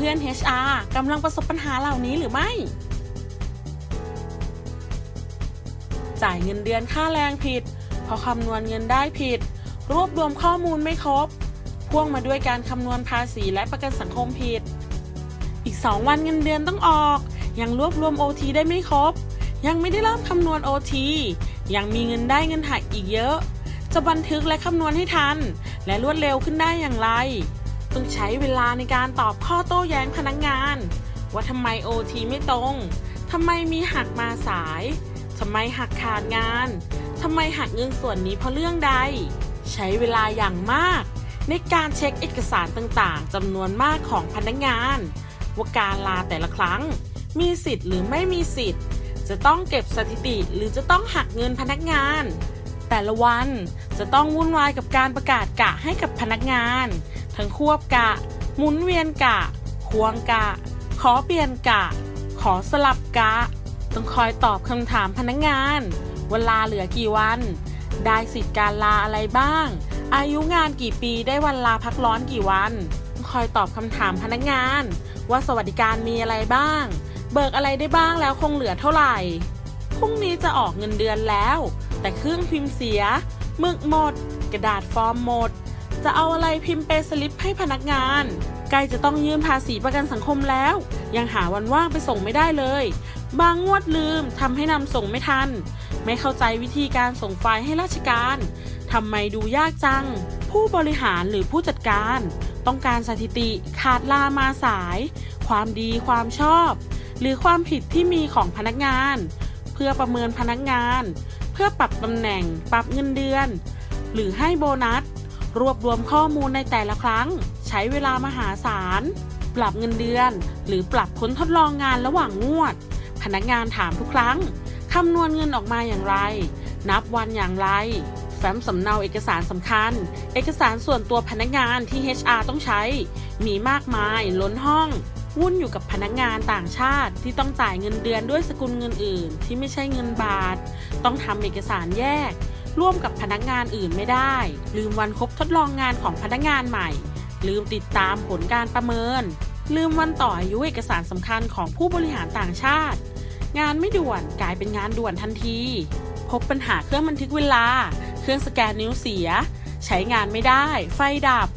พื่อน HR กำลังประสบปัญหาเหล่านี้หรือไม่ จ่ายเงินเดือนค่าแรงผิด พอคำนวณเงินได้ผิด รวบรวมข้อมูลไม่ครบ พ่วงมาด้วยการคำนวณภาษีและประกันสังคมผิด อีก 2 วันเงินเดือนต้องออก ยังรวบรวม OT ได้ไม่ครบ ยังไม่ได้เริ่มคำนวณ OT ยังมีเงินได้เงินหักอีกเยอะ จะบันทึกและคำนวณให้ทัน และรวดเร็วขึ้นได้อย่างไร ต้องใช้เวลาในการตอบข้อโต้แย้งพนักงาน ว่าทำไม OT ไม่ตรงทำไมมีหักมาสายทำไมหักขาดงานทำไมหักเงินส่วนนี้เพราะเรื่องใด ใช้เวลาอย่างมาก ในการเช็คเอกสารต่างๆจำนวนมากของพนักงาน ว่าการลาแต่ละครั้ง มีสิทธิ์หรือไม่มีสิทธิ์ จะต้องเก็บสถิติหรือจะต้องหักเงินพนักงาน แต่ละวัน จะต้องวุ่นวายกับการประกาศกะให้กับพนักงาน ทั้งควบกะ หมุนเวียนกะ ควงกะ ขอเปลี่ยนกะ ขอสลับกะ ต้องคอยตอบคำถามพนักงาน เวลาเหลือกี่วัน ได้สิทธิ์การลาอะไรบ้าง อายุงานกี่ปีได้วันลาพักร้อนกี่วันคอยตอบคำถามพนักงาน ว่าสวัสดิการมีอะไรบ้าง เบิกอะไรได้บ้างแล้วคงเหลือเท่าไหร่พรุ่งนี้จะออกเงินเดือนแล้ว แต่เครื่องพิมพ์เสียหมึกหมด กระดาษฟอร์มหมด จะเอาอะไรพิมพ์เปสลิปให้พนักงานใกล้จะต้องยื่นภาษีประกันสังคมแล้ว ยังหาวันว่างไปส่งไม่ได้เลย บางงวดลืมทำให้นำส่งไม่ทัน ไม่เข้าใจวิธีการส่งไฟล์ให้ราชการทำไมดูยากจัง ผู้บริหารหรือผู้จัดการ ต้องการสถิติขาดลามาสาย ความดีความชอบ หรือความผิดที่มีของพนักงาน เพื่อประเมินพนักงาน พื่อปรับตำแหน่ง ปรับเงินเดือน หรือให้โบนัส รวบรวมข้อมูลในแต่ละครั้ง ใช้เวลามหาศาล ปรับเงินเดือน หรือปรับผลทดลองงานระหว่างงวด พนักงานถามทุกครั้งคำนวณเงินออกมาอย่างไร นับวันอย่างไร แฟ้มสำเนาเอกสารสำคัญ เอกสารส่วนตัวพนักงานที่ HR ต้องใช้ มีมากมายล้นห้อง วุ่นอยู่กับพนักงานต่างชาติที่ต้องจ่ายเงินเดือนด้วยสกุลเงินอื่น ที่ไม่ใช่เงินบาท ต้องทำเอกสารแยก ร่วมกับพนักงานอื่นไม่ได้ ลืมวันครบทดลองงานของพนักงานใหม่ ลืมติดตามผลการประเมิน ลืมวันต่ออายุเอกสารสำคัญของผู้บริหารต่างชาติ งานไม่ด่วนกลายเป็นงานด่วนทันที พบปัญหาเครื่องบันทึกเวลา เครื่องสแกนนิ้วเสีย ใช้งานไม่ได้ ไฟดับ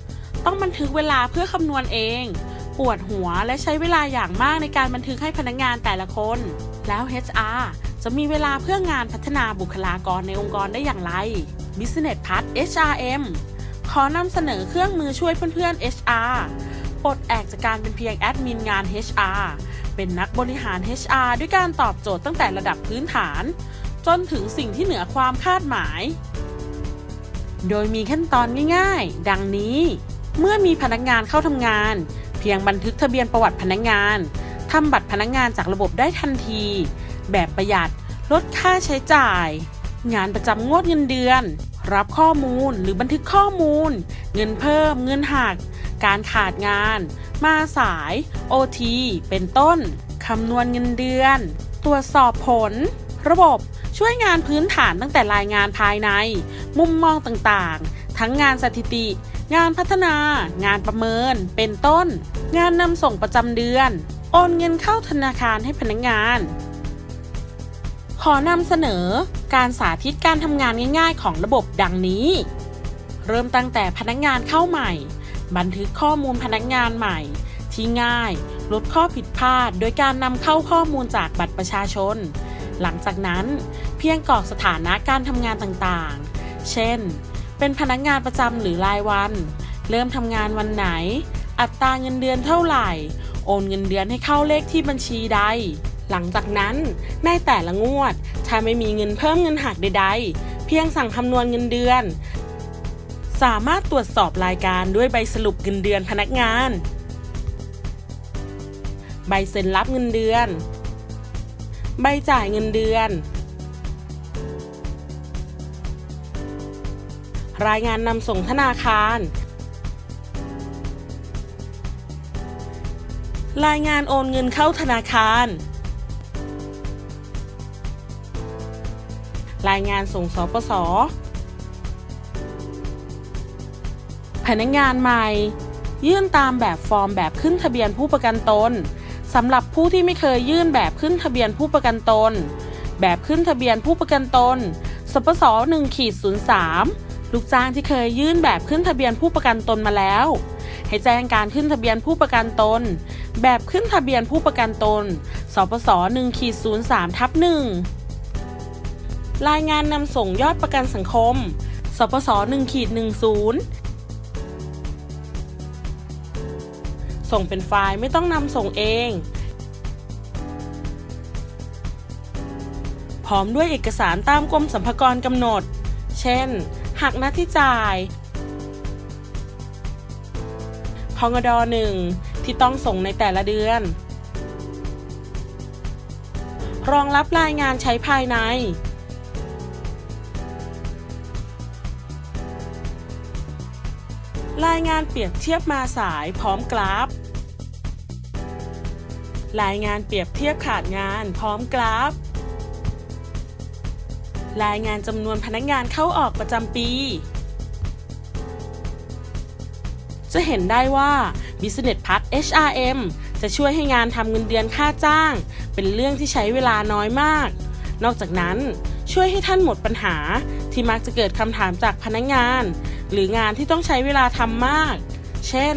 ต้องบันทึกเวลาเพื่อคำนวณเอง ปวดหัวและใช้เวลาอย่างมากในการบันทึกให้พนักงานแต่ละคน แล้ว HR จะมีเวลาเพื่องานพัฒนาบุคลากรในองค์กรได้อย่างไร Business p a t HRM ขอนำเสนอเครื่องมือช่วยเพื่อนๆ HR ปลดแอกจากการเป็นเพียงแอดมินงาน HR เป็นนักบริหาร HR ด้วยการตอบโจทย์ตั้งแต่ระดับพื้นฐาน จนถึงสิ่งที่เหนือความคาดหมาย โดยมีขั้นตอนง่ายๆ ดังนี้ เมื่อมีพนักงานเข้าทำงาน พียงบันทึกทะเบียนประวัติพนักงานทำบัตรพนักงานจากระบบได้ทันที แบบประหยัด ลดค่าใช้จ่าย งานประจำงวดเงินเดือน รับข้อมูลหรือบันทึกข้อมูล เงินเพิ่ม เงินหัก การขาดงาน มาสาย OT เป็นต้นคำนวณเงินเดือน ตรวจสอบผล ระบบช่วยงานพื้นฐานตั้งแต่รายงานภายใน มุมมองต่างๆ ทั้งงานสถิติ งานพัฒนา งานประเมิน เป็นต้น งานนำส่งประจำเดือน โอนเงินเข้าธนาคารให้พนักงาน ขอนำเสนอการสาธิตการทำงานง่าย ๆ ของระบบดังนี้ เริ่มตั้งแต่พนักงานเข้าใหม่ บันทึกข้อมูลพนักงานใหม่ ที่ง่าย ลดข้อผิดพลาด โดยการนำเข้าข้อมูลจากบัตรประชาชน หลังจากนั้น เพียงกรอกสถานะการทำงานต่างๆ เช่น เป็นพนักงานประจำหรือรายวัน เริ่มทำงานวันไหน อัตราเงินเดือนเท่าไหร่ โอนเงินเดือนให้เข้าเลขที่บัญชีใด หลังจากนั้นในแต่ละงวด ถ้าไม่มีเงินเพิ่มเงินหักใด ๆ เพียงสั่งคำนวณเงินเดือน สามารถตรวจสอบรายการด้วยใบสรุปเงินเดือนพนักงาน ใบเซ็นรับเงินเดือน ใบจ่ายเงินเดือน รายงานนำส่งธนาคาร รายงานโอนเงินเข้าธนาคาร รายงานส่งสปสพนักงานใหม่ ยื่นตามแบบฟอร์มแบบขึ้นทะเบียนผู้ประกันตนสำหรับผู้ที่ไม่เคยยื่นแบบขึ้นทะเบียนผู้ประกันตน แบบขึ้นทะเบียนผู้ประกันตนสปส1ขีด03 ลูกจ้างที่เคยยื่นแบบขึ้นทะเบียนผู้ประกันตนมาแล้ว ให้แจ้งการขึ้นทะเบียนผู้ประกันตน แบบขึ้นทะเบียนผู้ประกันตน สปส1ขีด03ทับ1รายงานนำส่งยอดประกันสังคม สปส1ขีด10 ส่งเป็นไฟล์ไม่ต้องนำส่งเอง พร้อมด้วยเอกสารตามกรมสรรพากรกำหนด เช่น หักหน้าที่จ่ายพงดหนึ่งที่ต้องส่งในแต่ละเดือน รองรับรายงานใช้ภายใน รายงานเปรียบเทียบมาสายพร้อมกราฟ รายงานเปรียบเทียบขาดงานพร้อมกราฟ รายงานจำนวนพนักงานเข้าออกประจำปี จะเห็นได้ว่า Business Park HRM จะช่วยให้งานทำเงินเดือนค่าจ้าง เป็นเรื่องที่ใช้เวลาน้อยมาก นอกจากนั้นช่วยให้ท่านหมดปัญหาที่มักจะเกิดคำถามจากพนักงาน หรืองานที่ต้องใช้เวลาทำมาก เช่น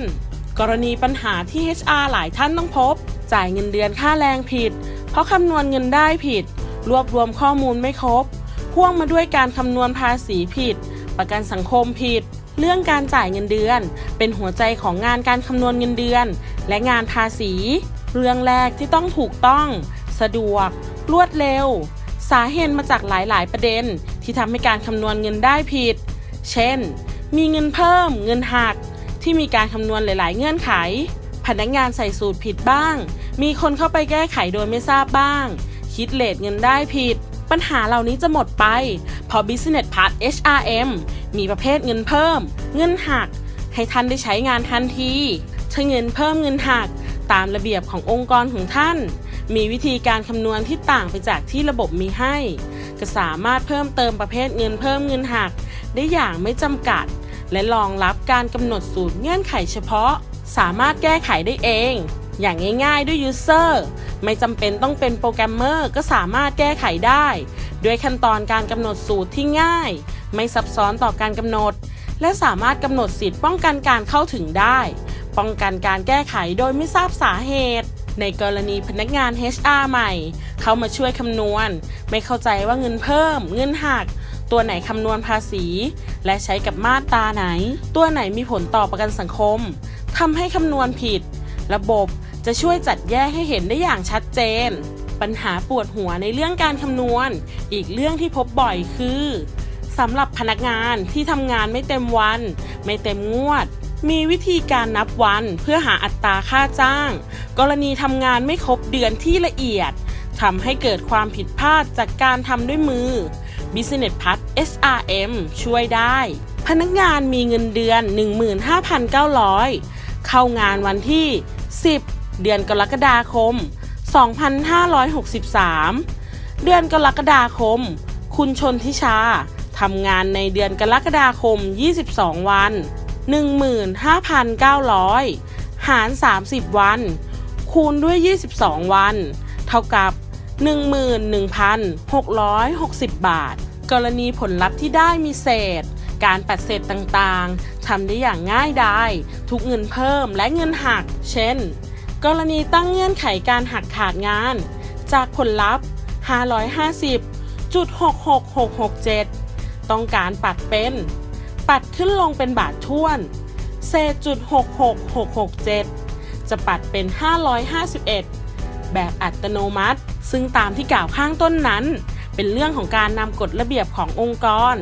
กรณีปัญหาที่ HR หลายท่านต้องพบ จ่ายเงินเดือนค่าแรงผิด เพราะคำนวณเงินได้ผิด รวบรวมข้อมูลไม่ครบ พ่วงมาด้วยการคำนวณภาษีผิด ประกันสังคมผิด เรื่องการจ่ายเงินเดือน เป็นหัวใจของงานการคำนวณเงินเดือน และงานภาษี เรื่องแรกที่ต้องถูกต้อง สะดวก รวดเร็ว สาเหตุมาจากหลาย ๆ ประเด็น ที่ทำให้การคำนวณเงินได้ผิด เช่น มีเงินเพิ่ม เงินหัก ที่มีการคำนวณหลาย ๆ เงื่อนไข พนักงานใส่สูตรผิดบ้าง มีคนเข้าไปแก้ไขโดยไม่ทราบบ้าง คิดเลทเงินได้ผิด ปัญหาเหล่านี้จะหมดไป เพราะ Business Part HRM มีประเภทเงินเพิ่ม เงินหัก ให้ท่านได้ใช้งานทันทีถ้าเงินเพิ่มเงินหัก ตามระเบียบขององค์กรของท่าน มีวิธีการคำนวณที่ต่างไปจากที่ระบบมีให้ ก็สามารถเพิ่มเติมประเภทเงินเพิ่มเงินหัก ได้อย่างไม่จำกัด และรองรับการกำหนดสูตรเงื่อนไขเฉพาะ สามารถแก้ไขได้เอง อย่างง่ายๆด้วย User ไม่จำเป็นต้องเป็นโปรแกรมเมอร์ก็สามารถแก้ไขได้ ด้วยขั้นตอนการกำหนดสูตรที่ง่าย ไม่ซับซ้อนต่อการกำหนด และสามารถกำหนดสิทธิ์ป้องกันการเข้าถึงได้ ป้องกันการแก้ไขโดยไม่ทราบสาเหตุในกรณีพนักงาน HR ใหม่ เข้ามาช่วยคำนวณ ไม่เข้าใจว่าเงินเพิ่ม เงินหัก ตัวไหนคำนวณภาษี และใช้กับมาตราไหน ตัวไหนมีผลต่อประกันสังคมทำให้คำนวณผิด ระบบ จะช่วยจัดแยกให้เห็นได้อย่างชัดเจน ปัญหาปวดหัวในเรื่องการคำนวณ อีกเรื่องที่พบบ่อยคือสำหรับพนักงานที่ทำงานไม่เต็มวัน ไม่เต็มงวด มีวิธีการนับวันเพื่อหาอัตราค่าจ้าง กรณีทำงานไม่ครบเดือนที่ละเอียดทำให้เกิดความผิดพลาดจากการทำด้วยมือ Business p a s SRM ช่วยได้ พนักงานมีเงินเดือน 15,900 เข้างานวันที่ 10 เดือนกรกฎาคม 2563 เดือนกรกฎาคม คุณชนทิชาทำงานในเดือนกรกฎาคม 22 วัน 15,900 หาร 30 วัน คูณด้วย 22 วัน เท่ากับ 11,660 บาท กรณีผลลัพธ์ที่ได้มีเศษ การปัดเศษต่างๆ ทำได้อย่างง่ายดาย ทุกเงินเพิ่มและเงินหัก เช่น กรณีตั้งเงื่อนไขการหักขาดงาน จากผลลัพธ์ 550.66667 ต้องการปัดเป็น ปัดขึ้นลงเป็นบาทท้วน เศษจุด66667 จะปัดเป็น 551 แบบอัตโนมัติ ซึ่งตามที่กล่าวข้างต้นนั้น เป็นเรื่องของการนำกฎระเบียบขององค์กร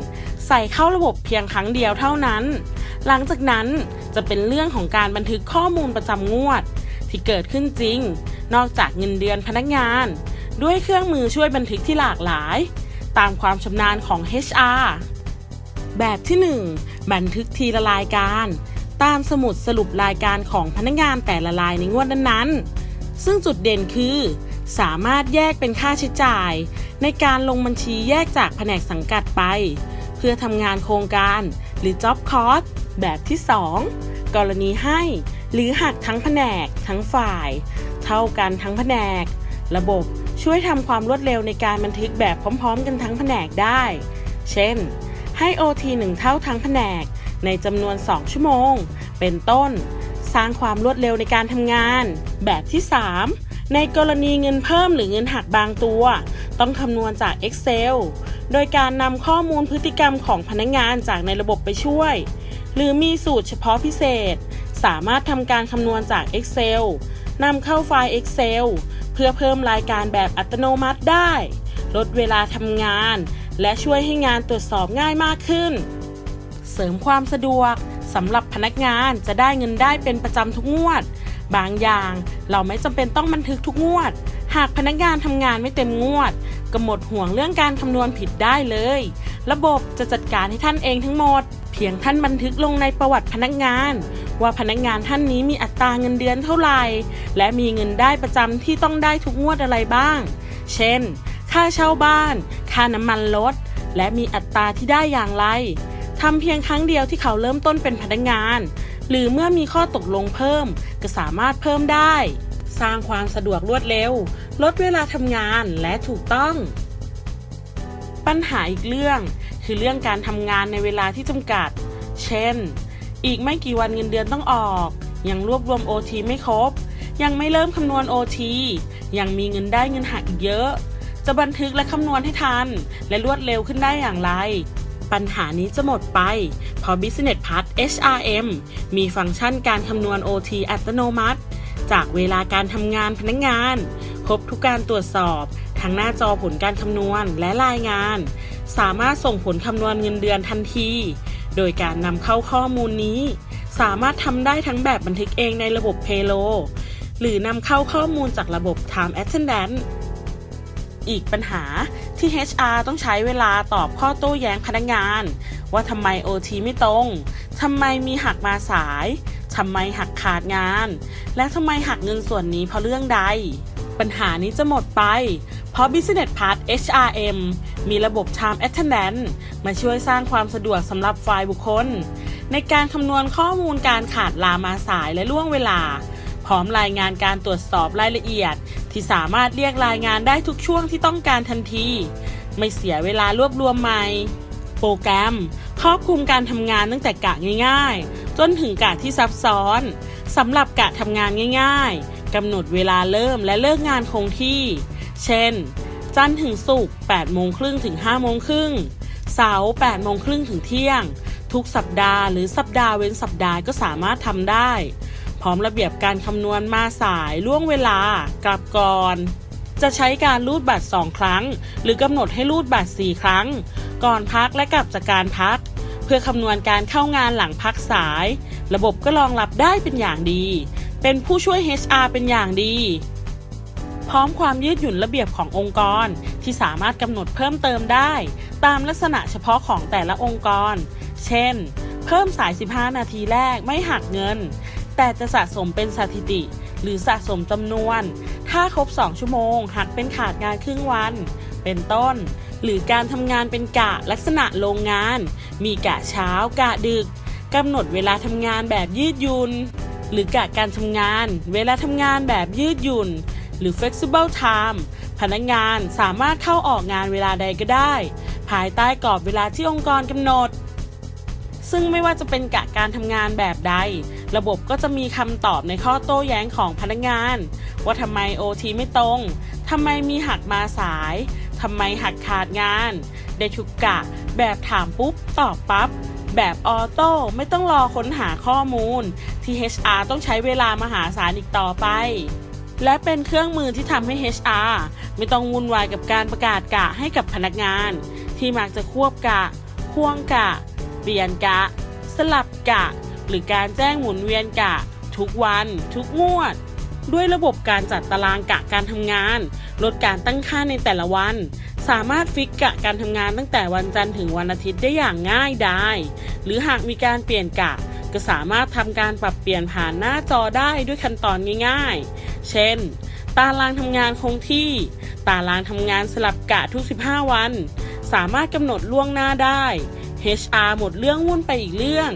ใส่เข้าระบบเพียงครั้งเดียวเท่านั้น หลังจากนั้นจะเป็นเรื่องของการบันทึกข้อมูลประจำงวด ที่เกิดขึ้นจริง นอกจากเงินเดือนพนักงาน ด้วยเครื่องมือช่วยบันทึกที่หลากหลาย ตามความชำนาญของ HR แบบที่ 1 บันทึกทีละรายการ ตามสมุดสรุปรายการของพนักงานแต่ละรายในงวดนั้นๆ ซึ่งจุดเด่นคือ สามารถแยกเป็นค่าใช้จ่าย ในการลงบัญชีแยกจากแผนกสังกัดไป เพื่อทำงานโครงการหรือ Job Cost แบบที่ 2 กรณีให้ หรือหักทั้งแผนก ทั้งฝ่าย เท่ากันทั้งแผนก ระบบช่วยทำความรวดเร็วในการบันทึกแบบพร้อมๆ กันทั้งแผนกได้ เช่น ให้ OT 1 เท่าทั้งแผนก ในจำนวน 2 ชั่วโมง เป็นต้น สร้างความรวดเร็วในการทำงาน แบบที่ 3 ในกรณีเงินเพิ่มหรือเงินหักบางตัว ต้องคำนวณจาก Excel โดยการนำข้อมูลพฤติกรรมของพนักงานจากในระบบไปช่วย หรือมีสูตรเฉพาะพิเศษ สามารถทำการคำนวณจาก Excel นำเข้าไฟล์ Excel เพื่อเพิ่มรายการแบบอัตโนมัติได้ ลดเวลาทำงาน และช่วยให้งานตรวจสอบง่ายมากขึ้น เสริมความสะดวกสำหรับพนักงานจะได้เงินได้เป็นประจำทุกงวด บางอย่างเราไม่จำเป็นต้องบันทึกทุกงวด หากพนักงานทำงานไม่เต็มงวดก็หมดห่วงเรื่องการคำนวณผิดได้เลย ระบบจะจัดการให้ท่านเองทั้งหมด เพียงท่านบันทึกลงในประวัติพนักงาน ว่าพนักงานท่านนี้มีอัตราเงินเดือนเท่าไหร่ และมีเงินได้ประจำที่ต้องได้ทุกงวดอะไรบ้าง เช่น ค่าเช่าบ้าน ค่าน้ำมันรถ และมีอัตราที่ได้อย่างไรทำเพียงครั้งเดียวที่เขาเริ่มต้นเป็นพนักงาน หรือเมื่อมีข้อตกลงเพิ่ม ก็สามารถเพิ่มได้ สร้างความสะดวกรวดเร็ว ลดเวลาทำงานและถูกต้อง ปัญหาอีกเรื่อง คือเรื่องการทำงานในเวลาที่จำกัด เช่น อีกไม่กี่วันเงินเดือนต้องออก ยังรวบรวม OT ไม่ครบ ยังไม่เริ่มคำนวณ OT ยังมีเงินได้เงินหักอีกเยอะ จะบันทึกและคำนวณให้ทัน และรวดเร็วขึ้นได้อย่างไร ปัญหานี้จะหมดไป เพราะ Business Path HRM มีฟังก์ชันการคำนวณ OT อัตโนมัติ จากเวลาการทำงานพนักงาน ครบทุกการตรวจสอบทั้งหน้าจอผลการคำนวณและรายงาน สามารถส่งผลคำนวณเงินเดือนทันที โดยการนำเข้าข้อมูลนี้ สามารถทำได้ทั้งแบบบันทึกเองในระบบ Payroll หรือนำเข้าข้อมูลจากระบบ Time Attendance อีกปัญหาที่ HR ต้องใช้เวลาตอบข้อโต้แย้งพนักงาน ว่าทำไม OT ไม่ตรง ทำไมมีหักมาสาย ทำไมหักขาดงาน และทำไมหักเงินส่วนนี้เพราะเรื่องใด ปัญหานี้จะหมดไป เพราะ Business Path HRM มีระบบ Time Attendance มาช่วยสร้างความสะดวกสำหรับฝ่ายบุคคล ในการคำนวณข้อมูลการขาดลามาสายและล่วงเวลา พร้อมรายงานการตรวจสอบรายละเอียด ที่สามารถเรียกรายงานได้ทุกช่วงที่ต้องการทันที ไม่เสียเวลารวบรวมใหม่โปรแกรมครอบคลุมการทำงานตั้งแต่กะง่าย ๆ จนถึงกะที่ซับซ้อนสำหรับกะทำงานง่าย ๆ กำหนดเวลาเริ่มและเลิกงานคงที่ เช่น จันทร์ถึงศุกร์8โมงครึ่งถึง5โมงครึ่งเสาร์8โมงครึ่งถึงเที่ยง ทุกสัปดาห์หรือสัปดาห์เว้นสัปดาห์ก็สามารถทำได้ พร้อมระเบียบการคำนวณมาสายล่วงเวลากลับก่อน จะใช้การรูดบัตร 2 ครั้ง หรือกำหนดให้รูดบัตร 4 ครั้ง ก่อนพักและกลับจากการพัก เพื่อคำนวณการเข้างานหลังพักสาย ระบบก็รองรับได้เป็นอย่างดี เป็นผู้ช่วย HR เป็นอย่างดี พร้อมความยืดหยุ่นระเบียบขององค์กรที่สามารถกำหนดเพิ่มเติมได้ ตามลักษณะเฉพาะของแต่ละองค์กร เช่น เพิ่มสาย 15 นาทีแรกไม่หักเงิน แต่จะสะสมเป็นสถิติ หรือสะสมจำนวน ถ้าครบ 2 ชั่วโมง หักเป็นขาดงานครึ่งวัน เป็นต้น หรือการทำงานเป็นกะลักษณะโรงงาน มีกะเช้ากะดึกกำหนดเวลาทำงานแบบยืดหยุ่น หรือกะการทำงาน เวลาทำงานแบบยืดหยุ่น หรือ flexible time พนักงานสามารถเข้าออกงานเวลาใดก็ได้ ภายใต้กรอบเวลาที่องค์กรกำหนด ซึ่งไม่ว่าจะเป็นกะการทำงานแบบใด ระบบก็จะมีคำตอบในข้อโต้แย้งของพนักงาน ว่าทำไม OT ไม่ตรงทำไมมีหักมาสายทำไมหักขาดงาน ได้ทุกกะแบบถามปุ๊บตอบปั๊บ แบบออโต้ไม่ต้องรอค้นหาข้อมูล ที่ HR ต้องใช้เวลามหาศาลอีกต่อไป และเป็นเครื่องมือที่ทำให้ HR ไม่ต้องวุ่นวายกับการประกาศกะให้กับพนักงาน ที่มักจะควบกะพ่วงกะ เปลี่ยนกะ สลับกะ หรือการแจ้งหมุนเวียนกะ ทุกวัน ทุกงวด ด้วยระบบการจัดตารางกะการทำงาน ลดการตั้งค่าในแต่ละวัน สามารถฟิกกะการทำงานตั้งแต่วันจันทร์ถึงวันอาทิตย์ได้อย่างง่ายดายหรือหากมีการเปลี่ยนกะ ก็สามารถทำการปรับเปลี่ยนผ่านหน้าจอได้ด้วยขั้นตอนง่าย ๆ เช่น ตารางทำงานคงที่ ตารางทำงานสลับกะทุก 15 วัน สามารถกำหนดล่วงหน้าได้ HR หมดเรื่องวุ่นไปอีกเรื่อง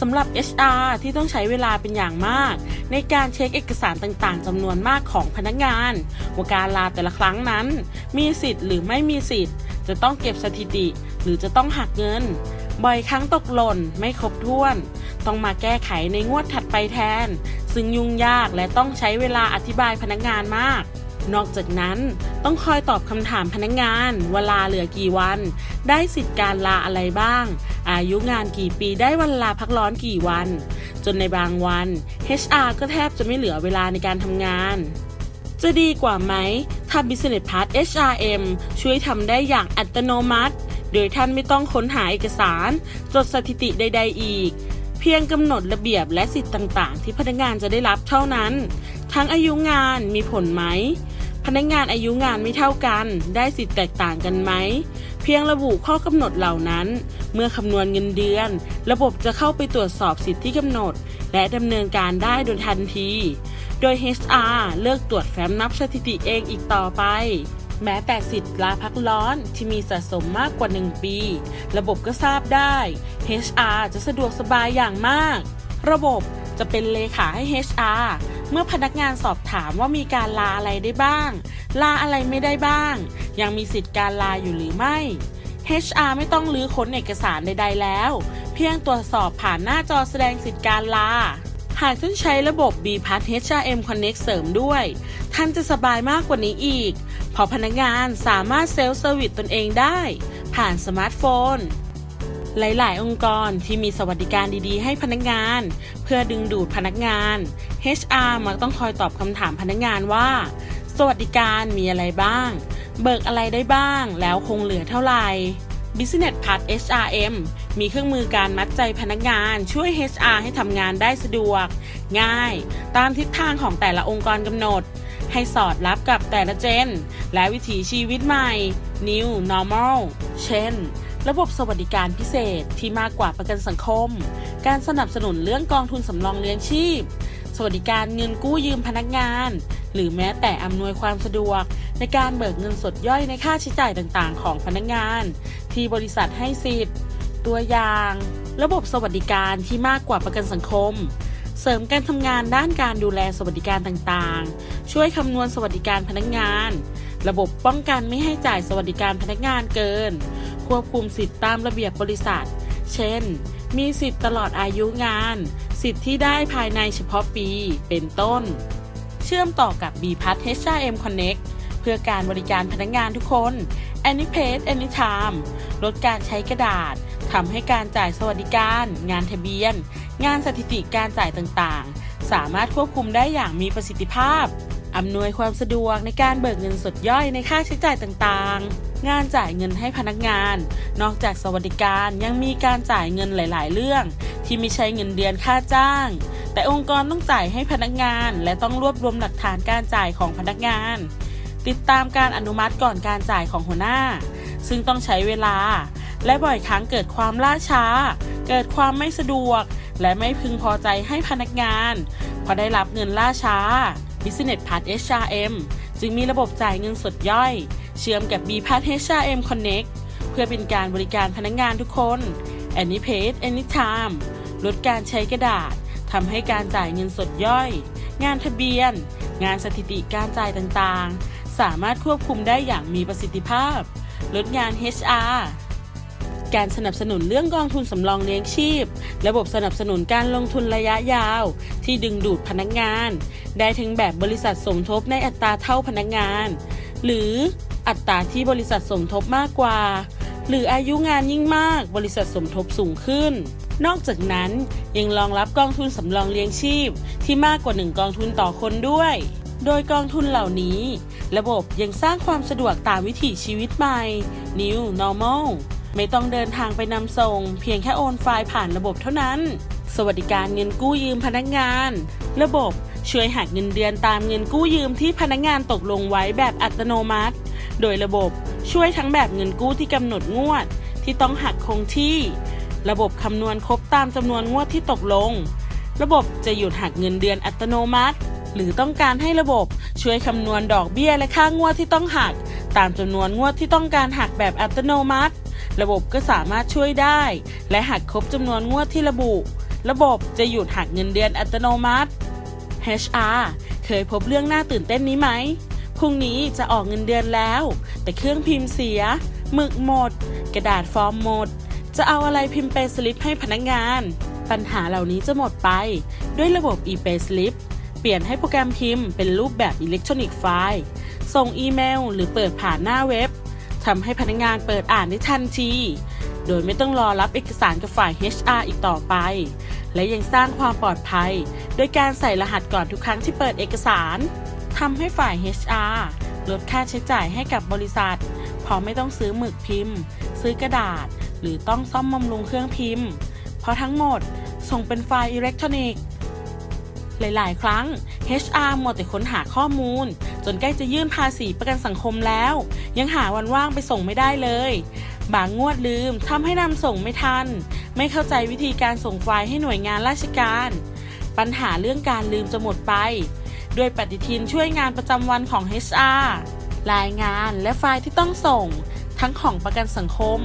สำหรับ HR ที่ต้องใช้เวลาเป็นอย่างมาก ในการเช็คเอกสารต่างๆจำนวนมากของพนักงาน ว่าการลาแต่ละครั้งนั้น มีสิทธิ์หรือไม่มีสิทธิ์ จะต้องเก็บสถิติ หรือจะต้องหักเงิน บ่อยครั้งตกหล่นไม่ครบถ้วน ต้องมาแก้ไขในงวดถัดไปแทน ซึ่งยุ่งยากและต้องใช้เวลาอธิบายพนักงานมาก นอกจากนั้นต้องคอยตอบคำถามพนักงานเวลาเหลือกี่วัน ได้สิทธิ์การลาอะไรบ้าง อายุงานกี่ปีได้วันลาพักร้อนกี่วัน จนในบางวัน HR ก็แทบจะไม่เหลือเวลาในการทำงาน จะดีกว่าไหม ถ้า Business Part HRM ช่วยทำได้อย่างอัตโนมัติ โดยท่านไม่ต้องค้นหาเอกสาร จดสถิติใด ๆ อีก เพียงกำหนดระเบียบและสิทธิ์ต่าง ๆ ที่พนักงานจะได้รับเท่านั้น ทั้งอายุงานมีผลไหม พนักงานอายุงานไม่เท่ากัน ได้สิทธิ์แตกต่างกันไหม เพียงระบุข้อกำหนดเหล่านั้น เมื่อคำนวณเงินเดือน ระบบจะเข้าไปตรวจสอบสิทธิที่กำหนด และดำเนินการได้โดยทันที โดย HR เลิกตรวจแฟ้มนับสถิติเองอีกต่อไปแม้แต่สิทธิ์ลาพักร้อนที่มีสะสมมากกว่า 1 ปี ระบบก็ทราบได้ HR จะสะดวกสบายอย่างมาก ระบบจะเป็นเลขาให้ HR เมื่อพนักงานสอบถามว่ามีการลาอะไรได้บ้าง ลาอะไรไม่ได้บ้าง ยังมีสิทธิ์การลาอยู่หรือไม่ HR ไม่ต้องลื้อค้นเอกสารใด ๆ แล้ว เพียงตรวจสอบผ่านหน้าจอแสดงสิทธิ์การลา หากท่านใช้ระบบ b p a s HRM Connect เสริมด้วย ท่านจะสบายมากกว่านี้อีก เพราะพนักงานสามารถเซลฟ์เซอร์วิสตนเองได้ ผ่านสมาร์ทโฟน หลาย ๆ องค์กรที่มีสวัสดิการดี ๆ ให้พนักงาน เพื่อดึงดูดพนักงาน HR มักต้องคอยตอบคำถามพนักงานว่า สวัสดิการมีอะไรบ้าง เบิกอะไรได้บ้าง แล้วคงเหลือเท่าไหร่ Business Part HRM มีเครื่องมือการมัดใจพนักงาน ช่วย HR ให้ทำงานได้สะดวก ง่าย ตามทิศทางของแต่ละองค์กรกำหนด ให้สอดรับกับแต่ละเจน และวิถีชีวิตใหม่ New Normal เช่น ระบบสวัสดิการพิเศษที่มากกว่าประกันสังคม การสนับสนุนเรื่องกองทุนสำรองเลี้ยงชีพ สวัสดิการเงินกู้ยืมพนักงาน หรือแม้แต่อำนวยความสะดวก ในการเบิกเงินสดย่อยในค่าใช้จ่ายต่างๆ ของพนักงาน ที่บริษัทให้สิทธิ์ ตัวอย่าง ระบบสวัสดิการที่มากกว่าประกันสังคม เสริมการทำงานด้านการดูแลสวัสดิการต่างๆ ช่วยคำนวณสวัสดิการพนักงาน ระบบป้องกันไม่ให้จ่ายสวัสดิการพนักงานเกิน ควบคุมสิทธิตามระเบียบบริษัท เช่น มีสิทธิตลอดอายุงาน สิทธิที่ได้ภายในเฉพาะปี เป็นต้น เชื่อมต่อกับ b p a s HRM Connect เพื่อการบริการพนักงานทุกคน Any Place Anytime ลดการใช้กระดาษทำให้การจ่ายสวัสดิการ งานทะเบียน งานสถิติการจ่ายต่างๆ สามารถควบคุมได้อย่างมีประสิทธิภาพ อำนวยความสะดวกในการเบิกเงินสดย่อยในค่าใช้จ่ายต่างๆ งานจ่ายเงินให้พนักงาน นอกจากสวัสดิการยังมีการจ่ายเงินหลายๆ เรื่อง ที่ไม่ใช่เงินเดือนค่าจ้าง แต่องค์กรต้องจ่ายให้พนักงาน และต้องรวบรวมหลักฐานการจ่ายของพนักงาน ติดตามการอนุมัติก่อนการจ่ายของหัวหน้า ซึ่งต้องใช้เวลา และบ่อยครั้งเกิดความล่าช้า เกิดความไม่สะดวก และไม่พึงพอใจให้พนักงานเพราะได้รับเงินล่าช้า Business Part HRM จึงมีระบบจ่ายเงินสดย่อย เชื่อมกับ b p a s HRM Connect เพื่อเป็นการบริการพนักงานทุกคน Any Place Anytime ลดการใช้กระดาษทำให้การจ่ายเงินสดย่อย งานทะเบียน งานสถิติการจ่ายต่างๆ สามารถควบคุมได้อย่างมีประสิทธิภาพ ลดงาน HR การสนับสนุนเรื่องกองทุนสำรองเลี้ยงชีพ ระบบสนับสนุนการลงทุนระยะยาว ที่ดึงดูดพนักงาน ได้ทั้งแบบบริษัทสมทบในอัตราเท่าพนักงาน หรืออัตราที่บริษัทสมทบมากกว่า หรืออายุงานยิ่งมากบริษัทสมทบสูงขึ้น นอกจากนั้นยังรองรับกองทุนสำรองเลี้ยงชีพ ที่มากกว่า 1 กองทุนต่อคนด้วย โดยกองทุนเหล่านี้ ระบบยังสร้างความสะดวกตามวิถีชีวิตใหม่ New Normal ไม่ต้องเดินทางไปนำส่ง เพียงแค่โอนไฟล์ผ่านระบบเท่านั้น สวัสดิการเงินกู้ยืมพนักงาน ระบบ ช่วยหักเงินเดือนตามเงินกู้ยืมที่พนักงานตกลงไว้แบบอัตโนมัติ โดยระบบช่วยทั้งแบบเงินกู้ที่กำหนดงวด ที่ต้องหักคงที่ ระบบคำนวณครบตามจำนวนงวดที่ตกลง ระบบจะหยุดหักเงินเดือนอัตโนมัติ หรือต้องการให้ระบบช่วยคำนวณดอกเบี้ยและค่างวดที่ต้องหัก ตามจำนวนงวดที่ต้องการหักแบบอัตโนมัติ ระบบก็สามารถช่วยได้ และหากครบจำนวนงวดที่ระบุ ระบบจะหยุดหักเงินเดือนอัตโนมัติ HR เคยพบเรื่องน่าตื่นเต้นนี้ไหม พรุ่งนี้จะออกเงินเดือนแล้ว แต่เครื่องพิมพ์เสีย หมึกหมด กระดาษฟอร์มหมด จะเอาอะไรพิมพ์เปสลิปให้พนักงาน ปัญหาเหล่านี้จะหมดไป ด้วยระบบ e-pay slip เปลี่ยนให้โปรแกรมพิมพ์เป็นรูปแบบอิเล็กทรอนิกส์ไฟล์ ส่งอีเมล หรือเปิดผ่านหน้าเว็บทำให้พนักงานเปิดอ่านได้ทันที โดยไม่ต้องรอรับเอกสารกับฝ่าย HR อีกต่อไป และยังสร้างความปลอดภัย โดยการใส่รหัสก่อนทุกครั้งที่เปิดเอกสารทำให้ฝ่าย HR ลดค่าใช้จ่ายให้กับบริษัทเพราะไม่ต้องซื้อหมึกพิมพ์ ซื้อกระดาษ หรือต้องซ่อมบำรุงเครื่องพิมพ์ เพราะทั้งหมดส่งเป็นไฟล์อิเล็กทรอนิกส์หลาย ๆ ครั้ง HR หมดแต่ค้นหาข้อมูล จนใกล้จะยื่นภาษีประกันสังคมแล้ว ยังหาวันว่างไปส่งไม่ได้เลย บางงวดลืมทำให้นำส่งไม่ทัน ไม่เข้าใจวิธีการส่งไฟล์ให้หน่วยงานราชการ ปัญหาเรื่องการลืมจะหมดไป ด้วยปฏิทินช่วยงานประจำวันของ HR รายงานและไฟล์ที่ต้องส่ง ทั้งของประกันสังคม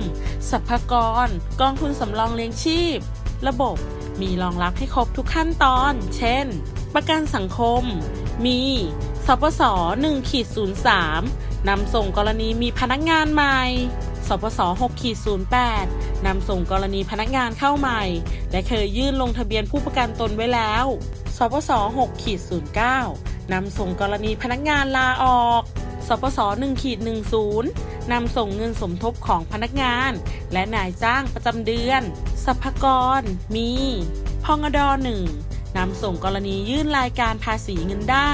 สรรพากร กองทุนสำรองเลี้ยงชีพ ระบบมีรองรับให้ครบทุกขั้นตอน เช่น ประกันสังคม มีสปส1ขีด03นำส่งกรณีมีพนักงานใหม่ สปส6ขีด08 นำส่งกรณีพนักงานเข้าใหม่ และเคยยื่นลงทะเบียนผู้ประกันตนไว้แล้วสปส6ขีด09 นำส่งกรณีพนักงานลาออกสปส1ขีด10 นำส่งเงินสมทบของพนักงาน และนายจ้างประจำเดือน สรรพกร มี พงด1นำส่งกรณียื่นรายการภาษีเงินได้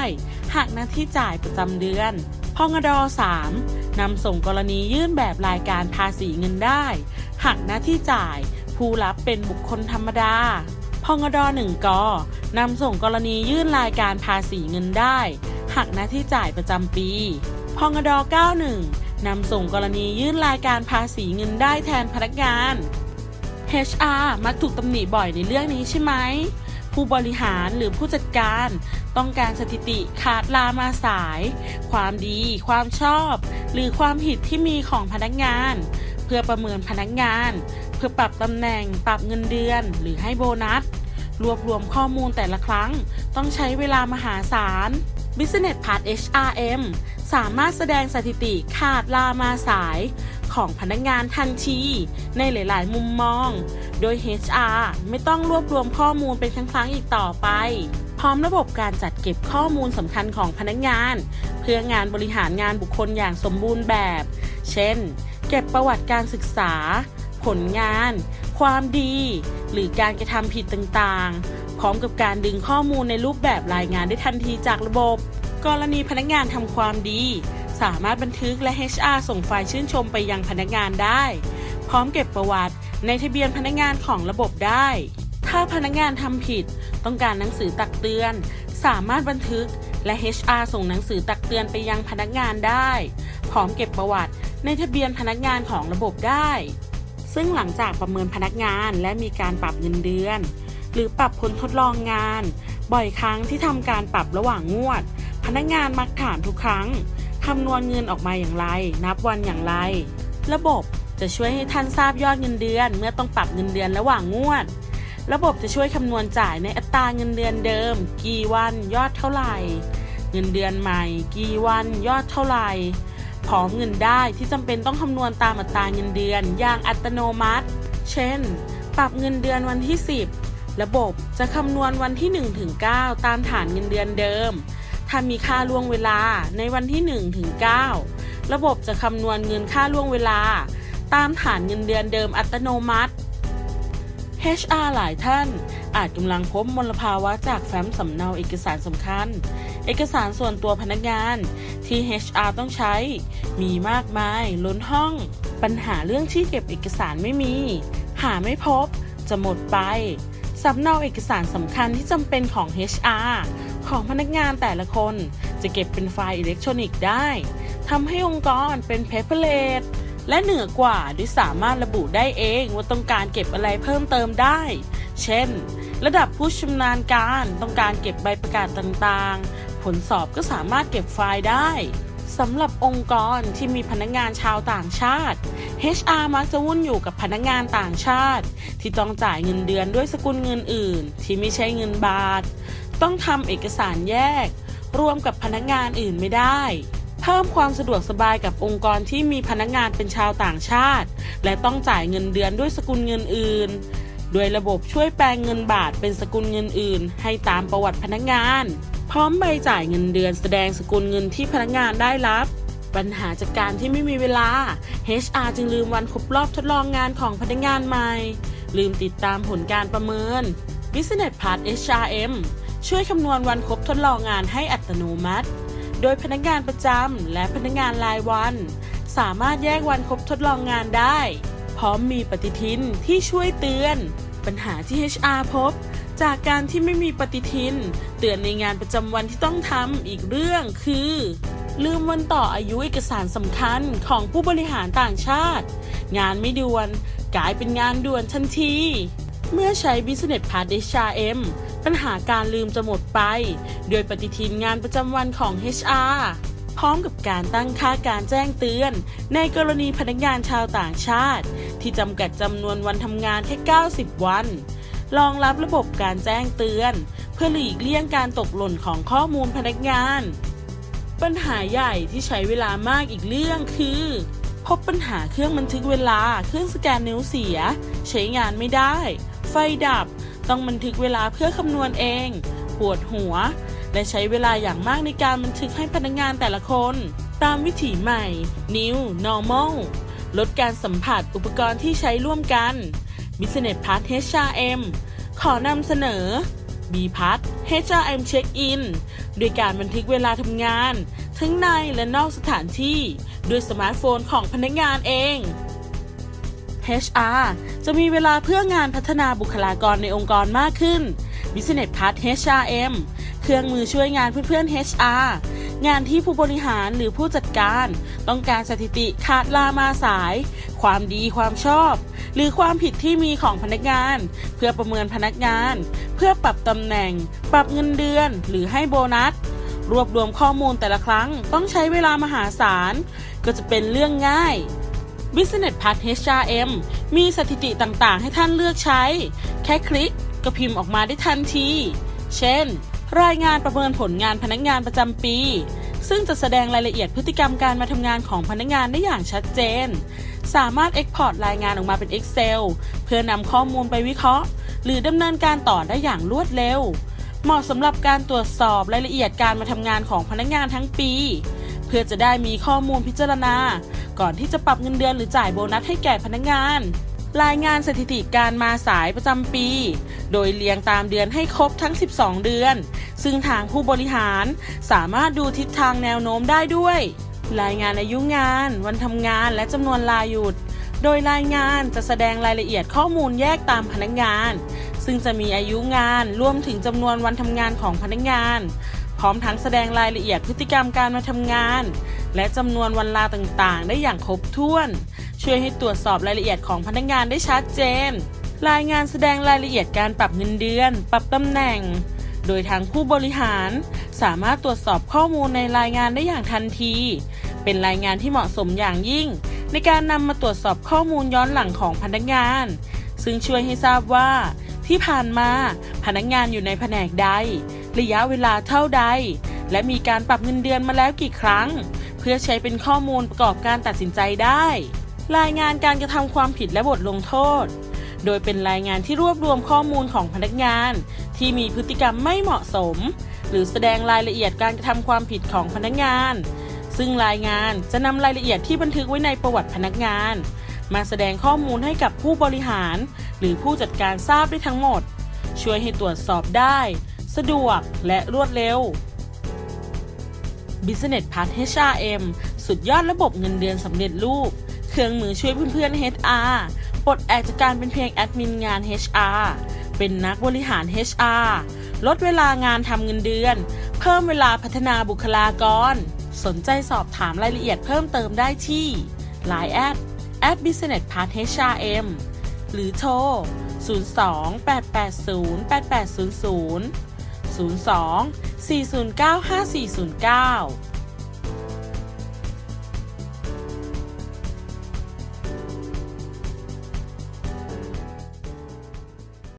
หากหน้าที่จ่ายประจำเดือนพงด3 นำส่งกรณียื่นแบบรายการภาษีเงินได้หากหน้าที่จ่าย ผู้รับเป็นบุคคลธรรมดาพงด1กนำส่งกรณียื่นรายการภาษีเงินได้หากหน้าที่จ่ายประจำปีพงด91นำส่งกรณียื่นรายการภาษีเงินได้แทนพนักงาน HR มักถูกตำหนิบ่อยในเรื่องนี้ใช่ไหม ผู้บริหารหรือผู้จัดการ ต้องการสถิติขาดลามาสาย ความดี ความชอบ หรือความผิดที่มีของพนักงาน เพื่อประเมินพนักงาน เพื่อปรับตำแหน่ง ปรับเงินเดือน หรือให้โบนัส รวบรวมข้อมูลแต่ละครั้ง ต้องใช้เวลามหาศาล Business Part HRM สามารถแสดงสถิติขาดลามาสาย ของพนักงานทันที ในหลาย ๆ มุมมอง โดย HR ไม่ต้องรวบรวมข้อมูลเป็นครั้ง ๆ อีกต่อไป พร้อมระบบการจัดเก็บข้อมูลสำคัญของพนักงาน เพื่องานบริหารงานบุคคลอย่างสมบูรณ์แบบ เช่น เก็บประวัติการศึกษา ผลงาน ความดี หรือการกระทำผิดต่าง ๆ พร้อมกับการดึงข้อมูลในรูปแบบรายงานได้ทันทีจากระบบ กรณีพนักงานทำความดี สามารถบันทึกและ HR ส่งไฟล์ชื่นชมไปยังพนักงานได้ พร้อมเก็บประวัติในทะเบียนพนักงานของระบบได้ ถ้าพนักงานทำผิด ต้องการหนังสือตักเตือน สามารถบันทึกและ HR ส่งหนังสือตักเตือนไปยังพนักงานได้ พร้อมเก็บประวัติในทะเบียนพนักงานของระบบได้ ซึ่งหลังจากประเมินพนักงานและมีการปรับเงินเดือน หรือปรับผลทดลองงาน บ่อยครั้งที่ทำการปรับระหว่างงวด พนักงานมักถามทุกครั้ง คำนวณเงินออกมาอย่างไร นับวันอย่างไร ระบบจะช่วยให้ท่านทราบยอดเงินเดือน เมื่อต้องปรับเงินเดือนระหว่างงวด ระบบจะช่วยคำนวณจ่ายในอัตราเงินเดือนเดิม กี่วันยอดเท่าไหร่ เงินเดือนใหม่ กี่วันยอดเท่าไหร่พร้อมเงินได้ที่จำเป็นต้องคำนวณตามอัตราเงินเดือนอย่างอัตโนมัติ เช่น ปรับเงินเดือนวันที่ 10 ระบบจะคำนวณวันที่1ถึง9ตามฐานเงินเดือนเดิม ถ้ามีค่าล่วงเวลาในวันที่ 1 ถึง 9 ระบบจะคำนวณเงินค่าล่วงเวลา ตามฐานเงินเดือนเดิมอัตโนมัติ HR หลายท่านอาจกำลังพบมลภาวะจากแฟ้มสำเนาเอกสารสำคัญ เอกสารส่วนตัวพนักงานที่ HR ต้องใช้ มีมากมายล้นห้อง ปัญหาเรื่องที่เก็บเอกสารไม่มี หาไม่พบ จะหมดไปสำเนาเอกสารสำคัญที่จำเป็นของ HR ของพนักงานแต่ละคน จะเก็บเป็นไฟล์อิเล็กทรอนิกส์ได้ทำให้องค์กรเป็น paperless และเหนือกว่าด้วยสามารถระบุได้เองว่าต้องการเก็บอะไรเพิ่มเติมได้ เช่น ระดับผู้ชำนาญการต้องการเก็บใบประกาศต่างๆ ผลสอบก็สามารถเก็บไฟล์ได้สำหรับองค์กรที่มีพนักงานชาวต่างชาติ HR มักจะวุ่นอยู่กับพนักงานต่างชาติ ที่ต้องจ่ายเงินเดือนด้วยสกุลเงินอื่น ที่ไม่ใช่เงินบาท ต้องทำเอกสารแยก รวมกับพนักงานอื่นไม่ได้ เพิ่มความสะดวกสบายกับองค์กรที่มีพนักงานเป็นชาวต่างชาติ และต้องจ่ายเงินเดือนด้วยสกุลเงินอื่น โดยระบบช่วยแปลงเงินบาทเป็นสกุลเงินอื่น ให้ตามประวัติพนักงาน พร้อมใบจ่ายเงินเดือนแสดงสกุลเงินที่พนักงานได้รับปัญหาจากการที่ไม่มีเวลา HR จึงลืมวันครบรอบทดลองงานของพนักงานใหม่ ลืมติดตามผลการประเมิน Business Part HRM ช่วยคำนวณวันครบทดลองงานให้อัตโนมัติ โดยพนักงานประจำและพนักงานรายวัน สามารถแยกวันครบทดลองงานได้ พร้อมมีปฏิทินที่ช่วยเตือน ปัญหาที่ HR พบ จากการที่ไม่มีปฏิทิน เตือนในงานประจำวันที่ต้องทำอีกเรื่องคือ ลืมวันต่ออายุเอกสารสำคัญของผู้บริหารต่างชาติ งานไม่ด่วน กลายเป็นงานด่วนทันที เมื่อใช้ Business Part HRM ปัญหาการลืมจะหมดไป โดยปฏิทินงานประจำวันของ HR พร้อมกับการตั้งค่าการแจ้งเตือน ในกรณีพนักงานชาวต่างชาติ ที่จำกัดจำนวนวันทำงานแค่ 90 วัน รองรับระบบการแจ้งเตือน เพื่อหลีกเลี่ยงการตกหล่นของข้อมูลพนักงาน ปัญหาใหญ่ที่ใช้เวลามากอีกเรื่องคือ พบปัญหาเครื่องบันทึกเวลา เครื่องสแกนนิ้วเสีย ใช้งานไม่ได้ ไฟดับ ต้องบันทึกเวลาเพื่อคำนวณเอง ปวดหัว และใช้เวลาอย่างมากในการบันทึกให้พนักงานแต่ละคน ตามวิถีใหม่ New Normal ลดการสัมผัสอุปกรณ์ที่ใช้ร่วมกัน Business Part HRM ขอนำเสนอ B Part HRM Check-in โดยการบันทึกเวลาทำงาน ทั้งในและนอกสถานที่ ด้วยสมาร์ทโฟนของพนักงานเอง HR จะมีเวลาเพื่องานพัฒนาบุคลากรในองค์กรมากขึ้น Business Part HRM เครื่องมือช่วยงานเพื่อนๆ HR งานที่ผู้บริหารหรือผู้จัดการ ต้องการสถิติขาดลามาสาย ความดีความชอบ หรือความผิดที่มีของพนักงาน เพื่อประเมินพนักงาน เพื่อปรับตำแหน่ง ปรับเงินเดือน หรือให้โบนัส รวบรวมข้อมูลแต่ละครั้ง ต้องใช้เวลามหาศาลก็จะเป็นเรื่องง่าย Business p a t HRM มีสถิติต่างๆ ให้ท่านเลือกใช้ แค่คลิกก็พิมพ์ออกมาได้ทันที เช่น รายงานประเมินผลงานพนักงานประจำปี ซึ่งจะแสดงรายละเอียดพฤติกรรมการมาทำงานของพนักงานได้อย่างชัดเจน สามารถ Export รายงานออกมาเป็น Excel เพื่อนำข้อมูลไปวิเคราะห์ หรือดำเนินการต่อได้อย่างรวดเร็ว เหมาะสำหรับการตรวจสอบรายละเอียดการมาทำงานของพนักงานทั้งปี เพื่อจะได้มีข้อมูลพิจารณา ก่อนที่จะปรับเงินเดือนหรือจ่ายโบนัสให้แก่พนักงานรายงานสถิติการมาสายประจำปี โดยเรียงตามเดือนให้ครบทั้ง 12 เดือน ซึ่งทางผู้บริหารสามารถดูทิศทางแนวโน้มได้ด้วย รายงานอายุงาน วันทำงานและจำนวนลาหยุด โดยรายงานจะแสดงรายละเอียดข้อมูลแยกตามพนักงาน ซึ่งจะมีอายุงานรวมถึงจำนวนวันทำงานของพนักงาน พร้อมทั้งแสดงรายละเอียดพฤติกรรมการมาทำงาน และจำนวนวันลาต่างๆ ได้อย่างครบถ้วน ช่วยให้ตรวจสอบรายละเอียดของพนักงานได้ชัดเจน รายงานแสดงรายละเอียดการปรับเงินเดือน ปรับตำแหน่ง โดยทางผู้บริหาร สามารถตรวจสอบข้อมูลในรายงานได้อย่างทันที เป็นรายงานที่เหมาะสมอย่างยิ่ง ในการนำมาตรวจสอบข้อมูลย้อนหลังของพนักงาน ซึ่งช่วยให้ทราบว่า ที่ผ่านมาพนักงานอยู่ในแผนกใด ระยะเวลาเท่าใด และมีการปรับเงินเดือนมาแล้วกี่ครั้ง เพื่อใช้เป็นข้อมูลประกอบการตัดสินใจได้ รายงานการกระทำความผิดและบทลงโทษ โดยเป็นรายงานที่รวบรวมข้อมูลของพนักงาน ที่มีพฤติกรรมไม่เหมาะสม หรือแสดงรายละเอียดการกระทำความผิดของพนักงาน ซึ่งรายงานจะนำรายละเอียดที่บันทึกไว้ในประวัติพนักงาน มาแสดงข้อมูลให้กับผู้บริหาร หรือผู้จัดการทราบได้ทั้งหมด ช่วยให้ตรวจสอบได้ สะดวกและรวดเร็ว Business Part HRM สุดยอดระบบเงินเดือนสำเร็จรูป เครื่องมือช่วยเพื่อนๆ HR ปลดแอกจากการเป็นเพียงแอดมินงาน HR เป็นนักบริหาร HR ลดเวลางานทำเงินเดือน เพิ่มเวลาพัฒนาบุคลากร สนใจสอบถามรายละเอียดเพิ่มเติมได้ที่ Line แอด at business part HRM หรือโทร 02 880 8800 02 409 5409